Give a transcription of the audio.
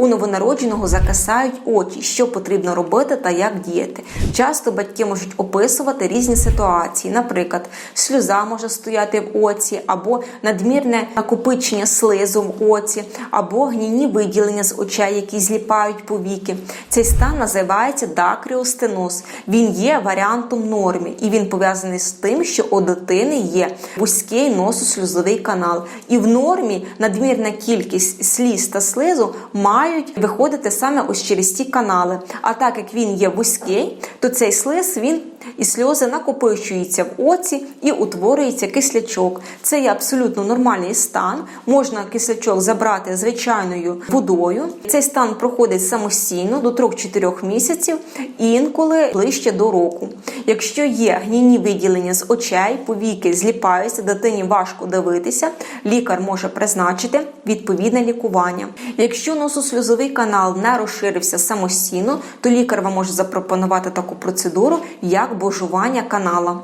у новонародженого закисають очі, що потрібно робити та як діяти. Часто батьки можуть описувати різні ситуації, наприклад, сльоза може стояти в оці, або надмірне накопичення слизу в оці, або гнійні виділення з очей, які зліпають повіки. Цей стан називається дакріостеноз. Він є варіантом нормі, і він пов'язаний з тим, що у дитини є вузький нососльозовий канал. І в нормі надмірна кількість сліз та слизу мають виходити саме ось через ті канали. А так як він є вузький, то цей слиз він і сльози накопичуються в оці і утворюється кислячок. Це є абсолютно нормальний стан. Можна кислячок забрати звичайною водою. Цей стан проходить самостійно до 3-4 місяців, інколи ближче до року. Якщо є гнійні виділення з очей, повіки зліпаються, дитині важко дивитися, лікар може призначити відповідне лікування. Якщо нососльозовий канал не розширився самостійно, то лікар вам може запропонувати таку процедуру, як божування канала.